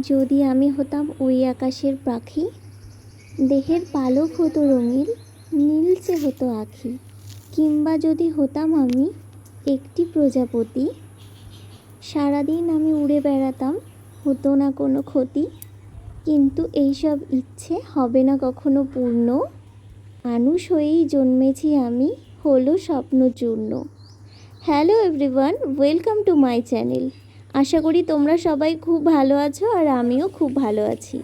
যদি আমি হতাম ওই আকাশের পাখি, দেহের পালক হতো রঙিন নীলচে হতো আখি। কিংবা যদি হতাম আমি একটি প্রজাপতি, সারাদিন আমি উড়ে বেড়াতাম, হতো না কোনো ক্ষতি। কিন্তু এইসব ইচ্ছে হবে না কখনো পূর্ণ। মানুষ হয়েই জন্মেছি আমি, হলো স্বপ্ন চূর্ণ hello everyone, welcome to my channel. আশা করি তোমরা সবাই খুব ভালো আছো আর আমিও খুব ভালো আছি।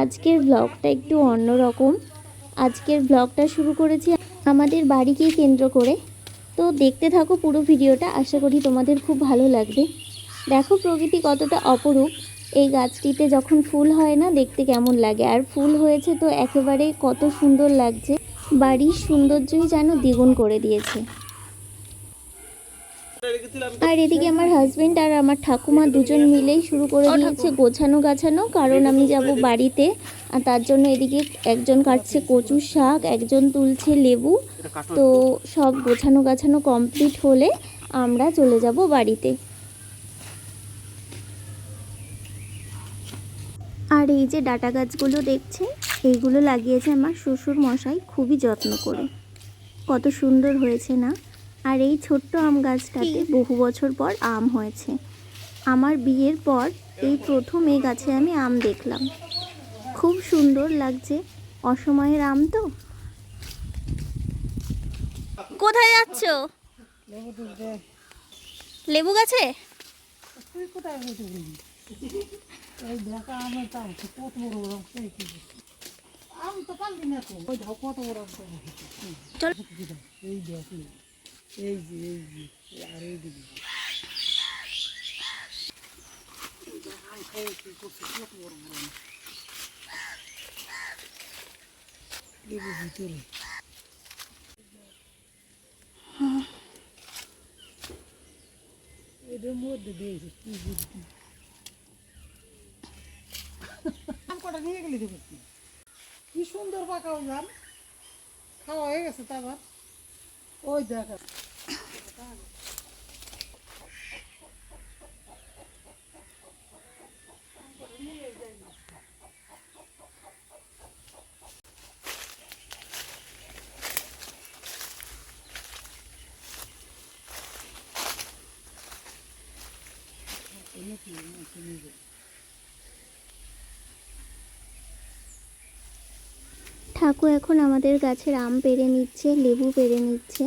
আজকের ব্লগটা একটু অন্যরকম। আজকের ব্লগটা শুরু করেছি আমাদের বাড়িকে কেন্দ্র করে। তো দেখতে থাকো পুরো ভিডিওটা, আশা করি তোমাদের খুব ভালো লাগবে। দেখো প্রকৃতি কতটা অপরূপ। এই গাছটিতে যখন ফুল হয় না, দেখতে কেমন লাগে। আর ফুল হয়েছে তো একেবারে কত সুন্দর লাগছে। বাড়ির সৌন্দর্যই যেন দ্বিগুণ করে দিয়েছে। আর এদিকে আমার হাজবেন্ড আর আমার ঠাকুমা দুজন মিলেই শুরু করে দিয়েছে গোছানো গাছানো কারণ আমি যাব বাড়িতে। আর তার জন্য এদিকে একজন কাটছে কচুর শাক একজন তুলছে লেবু। তো সব গোছানো গাছানো কমপ্লিট হলে আমরা চলে যাব বাড়িতে। আর এই যে ডাটা গাছগুলো দেখছে এইগুলো লাগিয়েছে আমার শ্বশুর মশাই খুবই যত্ন করে। কত সুন্দর হয়েছে না? আর এই ছোট্ট আম গাছটাতে বহু বছর পর আম হয়েছে। আমার বিয়ের পর এই প্রথম এই গাছে আমি আম দেখলাম। খুব সুন্দর লাগছে। অসময়ের আম তো। কোথায় যাচ্ছ? লেবু গাছে? চল। এই যে মধ্যে দিয়েছে কি বুদ্ধি কটা নিয়ে কি সুন্দর পাকা আম খাওয়া হয়ে গেছে তা আবার। ওই দেখা ঠাকুর এখন আমাদের গাছের আম পেরে নিচ্ছে, লেবু পেড়ে নিচ্ছে।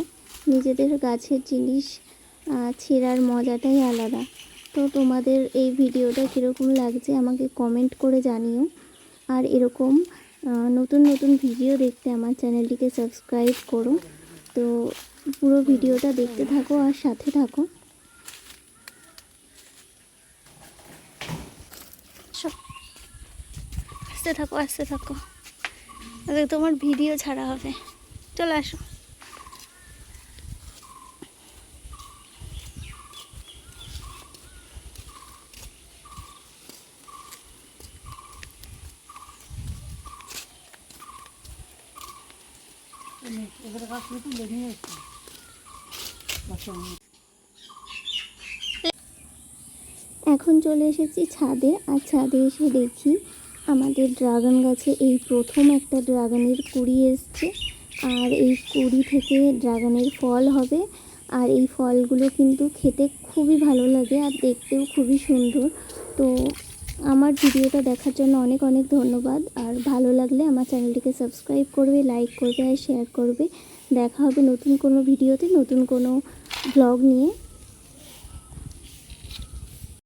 নিজেদের গাছের জিনিস ছেঁড়ার মজাটাই আলাদা। তো তোমাদের এই ভিডিওটা কীরকম লাগছে আমাকে কমেন্ট করে জানিও। আর এরকম নতুন নতুন ভিডিও দেখতে আমার চ্যানেলটিকে সাবস্ক্রাইব করো। তো পুরো ভিডিওটা দেখতে থাকো আর সাথে থাকো। আসতে থাকো আসতে থাকো। তোমার ভিডিও ছাড়া হবে চলে আসো। এখন চলে এসেছি ছাদে আর ছাদে এসে দেখি আমাদের ড্রাগন গাছে এই প্রথম একটা ড্রাগনের কুড়ি এসছে। আর এই কুড়ি থেকে ড্রাগনের ফল হবে। আর এই ফলগুলো কিন্তু খেতে খুবই ভালো লাগে আর দেখতেও খুবই সুন্দর। তো আমার ভিডিওটা দেখার জন্য অনেক অনেক ধন্যবাদ। আর ভালো লাগলে আমার চ্যানেলটিকে সাবস্ক্রাইব করবে, লাইক করবে আর শেয়ার করবে। দেখা হবে নতুন কোনো ভিডিওতে, নতুন কোনো ব্লগ নিয়ে।